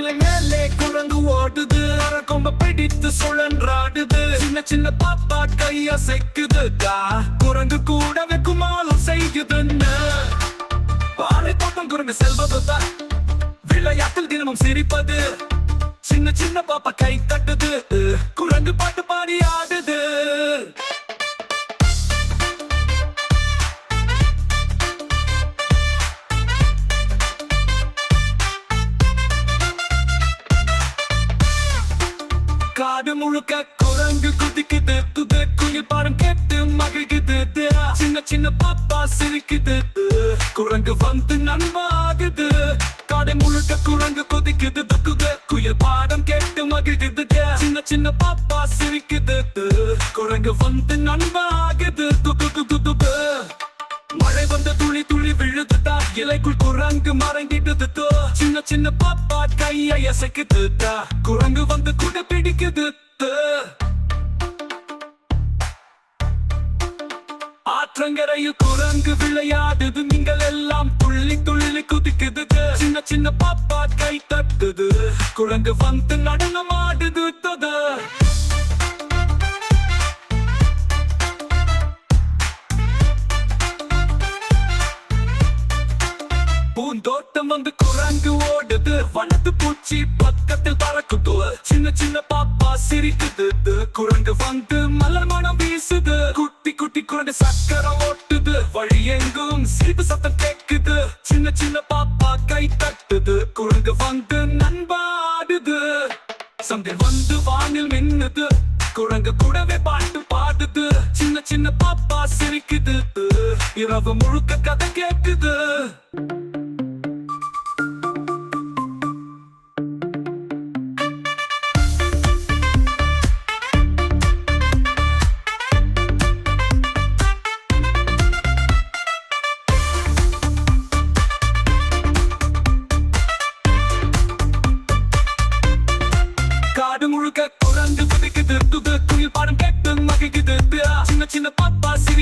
மேலே குரங்கு ஓடுது. கொம்ப பிடித்து சுழன்றாடுது. சின்ன சின்ன பாப்பா கைய செக்குது குரங்கு கூட குமாலம் செய்யுதுன்னு. பாலை தோட்டம் குரங்கு செல்வதுதான் விளையாட்டில் தினமும் சிரிப்பது. சின்ன சின்ன பாப்பா கை தட்டுது. குரங்கு பாட்டு பாடியா? நாடு முழுக்க குரங்கு குதிக்குது. துது குயில் பாடம் கேட்டு மகிழ்குது. சின்ன சின்ன பாப்பா சிரிக்குது. குரங்கு வந்து நண்பாகுது காடை முழுக்க குரங்கு குதிக்குது. துக்குது குயில் பாடம் கேட்டு மகிழ்குது. சின்ன சின்ன பாப்பா சிரிக்குது. குரங்கு வந்து நண்பாகுது துக்கு துக்கு துக்கு மழை வந்து துளி துளி விழுதுதா. இலைக்குள் குரங்கு மறைந்திடுது. சின்ன பாப்பா கையை அசைக்குதுதா குரங்கு வந்து கூட பிடிக்குது ஆற்றங்கரையில் குரங்கு விளையாடுது. நீங்கள் எல்லாம் துள்ளி துள்ளி குதிக்குது சின்ன சின்ன பாப்பா கை தட்டுது. குரங்கு வந்து நடனமாடுது தது பூந்தோட்டம் வந்து குரங்கு ஓடுது. வனத்து பூச்சி பக்கத்தில் பறக்குது சின்ன சின்ன பாப்பா சிரிக்குது. குரங்கு வந்து மலர் மனம் வீசுது. குட்டி குட்டி குரங்கு சக்கரம் ஓட்டுது. வழி எங்கும் சிரிப்பு சத்தம் கேக்குது. சின்ன சின்ன பாப்பா கை தட்டுது. குரங்கு வந்து நண்பாடுது. சந்தில் வந்து வானில் மின்னுது. குரங்கு கூடவே பாட்டு பாடுது. சின்ன சின்ன பாப்பா சிரிக்குது. இரவு முழுக்க கதை கேக்குது.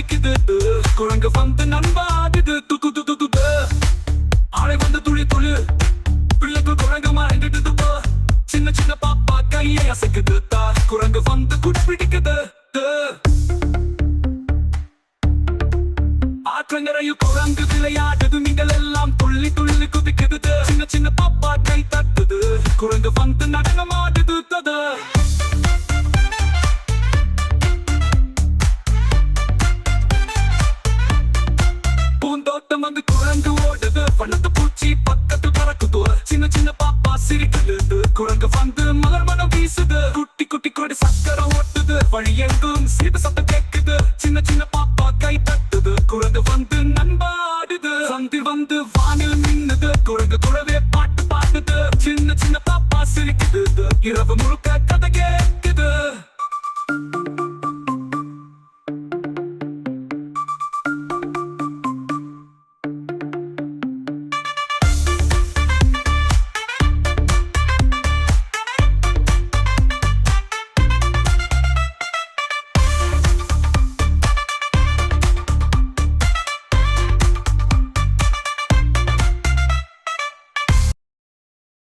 அடிக்குது. சிரிக்குது குரங்கு வந்து நண்பாடுது துக்கு துது துது ஆளை வந்து துளி துளி. பிள்ளைக்கு குரங்கு மறைந்துடுது சின்ன சின்ன பாப்பா கையை அசைக்குது தா. குரங்கு வந்து குடி பிடிக்குது ஆற்றங்கரையில் குரங்கு விளையாடுது. நீங்கள் எல்லாம் துள்ளி துள்ளி குதிக்குது சின்ன சின்ன பாப்பா கை தட்டுது. குரங்கு வந்து நட சிரிக்குது குரங்கு வந்து மலர் மனம் வீசுது. குட்டி குட்டி கொடி சக்கரம் ஓட்டுது. வழி எங்கும் சிரிப்பு சத்தம் கேக்குது. சின்ன சின்ன பாப்பா கை தட்டுது. குரங்கு வந்து நண்பாடுது. சந்தி வந்து வானில் மின்னுது. குரங்கு குழவே பாட்டு பாடுது. சின்ன சின்ன பாப்பா சிரிக்குது. இரவு முழுக்க கதை